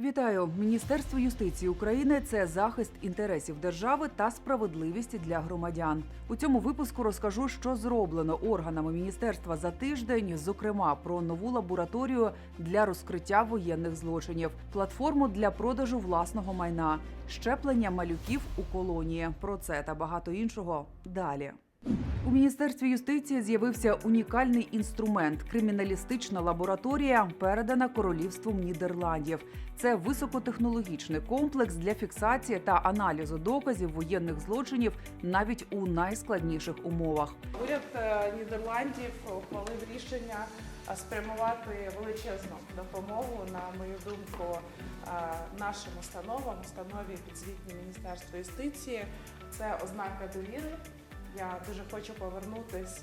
Вітаю! Міністерство юстиції України це захист інтересів держави та справедливість для громадян. У цьому випуску розкажу, що зроблено органами міністерства за тиждень, зокрема про нову лабораторію для розкриття воєнних злочинів, платформу для продажу власного майна, щеплення малюків у колонії. Про це та багато іншого далі. У міністерстві юстиції з'явився унікальний інструмент криміналістична лабораторія, передана королівством Нідерландів. Це високотехнологічний комплекс для фіксації та аналізу доказів воєнних злочинів навіть у найскладніших умовах. Уряд е, Нідерландів ухвалив рішення е, спрямувати величезну допомогу, на мою думку, е, нашим установам, установі підзвітні Міністерства юстиції. Це ознака довіри. Я дуже хочу повернутись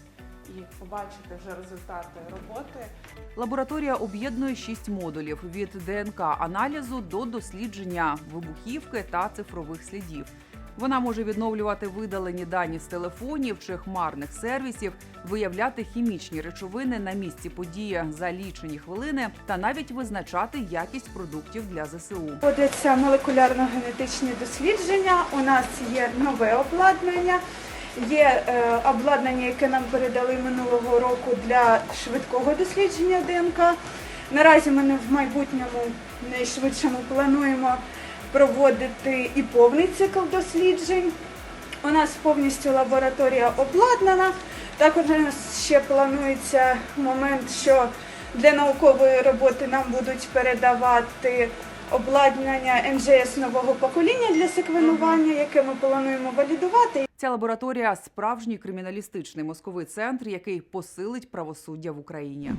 і побачити вже результати роботи. Лабораторія об'єднує шість модулів від ДНК аналізу до дослідження вибухівки та цифрових слідів. Вона може відновлювати видалені дані з телефонів чи хмарних сервісів, виявляти хімічні речовини на місці події за лічені хвилини та навіть визначати якість продуктів для ЗСУ. Проводяться молекулярно-генетичні дослідження. У нас є нове обладнання. Є е, обладнання, яке нам передали минулого року для швидкого дослідження ДНК. Наразі ми в майбутньому найшвидшому плануємо проводити і повний цикл досліджень. У нас повністю лабораторія обладнана. Також у нас ще планується момент, що для наукової роботи нам будуть передавати обладнання НЖС нового покоління для секвенування, яке ми плануємо валідувати. Ця лабораторія справжній криміналістичний мозковий центр, який посилить правосуддя в Україні.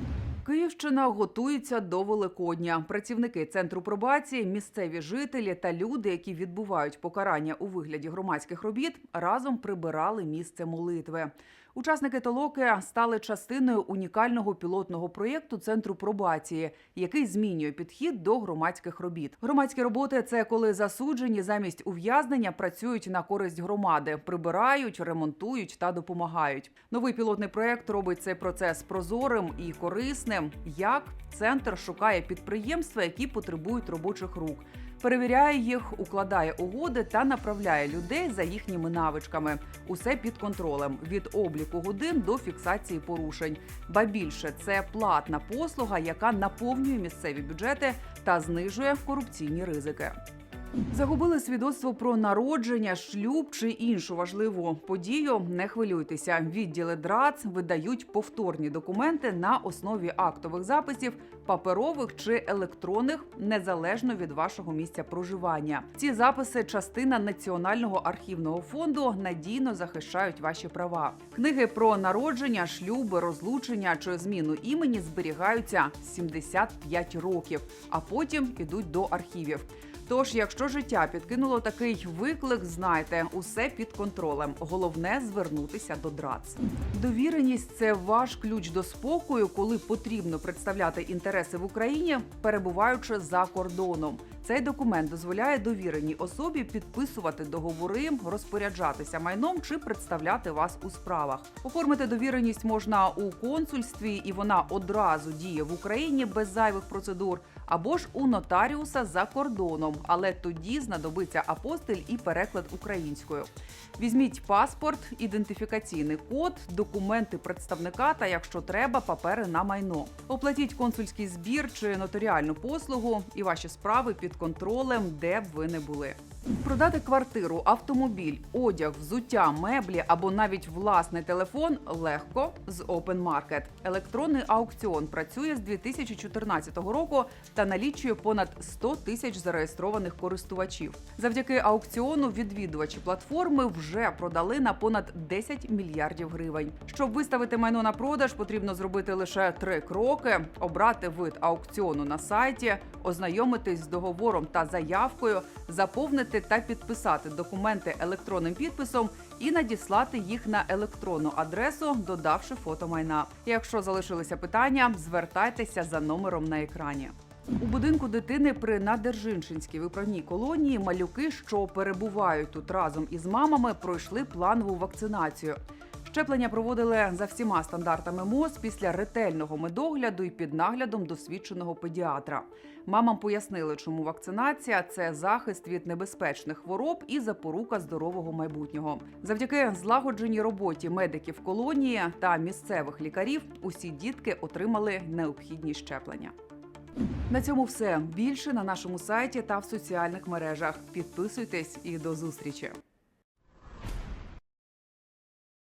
Київщина готується до Великодня. Працівники центру пробації, місцеві жителі та люди, які відбувають покарання у вигляді громадських робіт, разом прибирали місце молитви. Учасники толоки стали частиною унікального пілотного проєкту центру пробації, який змінює підхід до громадських робіт. Громадські роботи це коли засуджені замість ув'язнення працюють на користь громади, прибирають, ремонтують та допомагають. Новий пілотний проєкт робить цей процес прозорим і корисним. Як центр шукає підприємства, які потребують робочих рук. Перевіряє їх, укладає угоди та направляє людей за їхніми навичками. Усе під контролем від обліку годин до фіксації порушень. Ба більше це платна послуга, яка наповнює місцеві бюджети та знижує корупційні ризики. Загубили свідоцтво про народження, шлюб чи іншу важливу подію. Не хвилюйтеся. Відділи ДРАЦ видають повторні документи на основі актових записів, паперових чи електронних, незалежно від вашого місця проживання. Ці записи частина національного архівного фонду надійно захищають ваші права. Книги про народження, шлюби, розлучення чи зміну імені зберігаються 75 років, а потім ідуть до архівів. Тож, якщо життя підкинуло такий виклик, знайте, усе під контролем. Головне звернутися до ДРАЦ. Довіреність це ваш ключ до спокою, коли потрібно представляти інтереси в Україні, перебуваючи за кордоном. Цей документ дозволяє довіреній особі підписувати договори, розпоряджатися майном чи представляти вас у справах. Оформити довіреність можна у консульстві, і вона одразу діє в Україні без зайвих процедур, або ж у нотаріуса за кордоном, але тоді знадобиться апостиль і переклад українською. Візьміть паспорт, ідентифікаційний код, документи представника та, якщо треба, папери на майно. Оплатіть консульський збір чи нотаріальну послугу, і ваші справи під контролем, де б ви не були. Продати квартиру, автомобіль, одяг, взуття, меблі або навіть власний телефон легко з Open Market. Електронний аукціон працює з 2014 року та налічує понад 100 тисяч зареєстрованих користувачів. Завдяки аукціону відвідувачі платформи вже продали на понад 10 мільярдів гривень. Щоб виставити майно на продаж, потрібно зробити лише три кроки: обрати вид аукціону на сайті, ознайомитись з договором та заявкою, заповнити та підписати документи електронним підписом і надіслати їх на електронну адресу, додавши фото майна. Якщо залишилися питання, звертайтеся за номером на екрані. У будинку дитини при Надержинчинській виправній колонії малюки, що перебувають тут разом із мамами, пройшли планову вакцинацію. Щеплення проводили за всіма стандартами МОЗ після ретельного медогляду і під наглядом досвідченого педіатра. Мамам пояснили, чому вакцинація це захист від небезпечних хвороб і запорука здорового майбутнього. Завдяки злагодженій роботі медиків колонії та місцевих лікарів усі дітки отримали необхідні щеплення. На цьому все більше на нашому сайті та в соціальних мережах. Підписуйтесь і до зустрічі.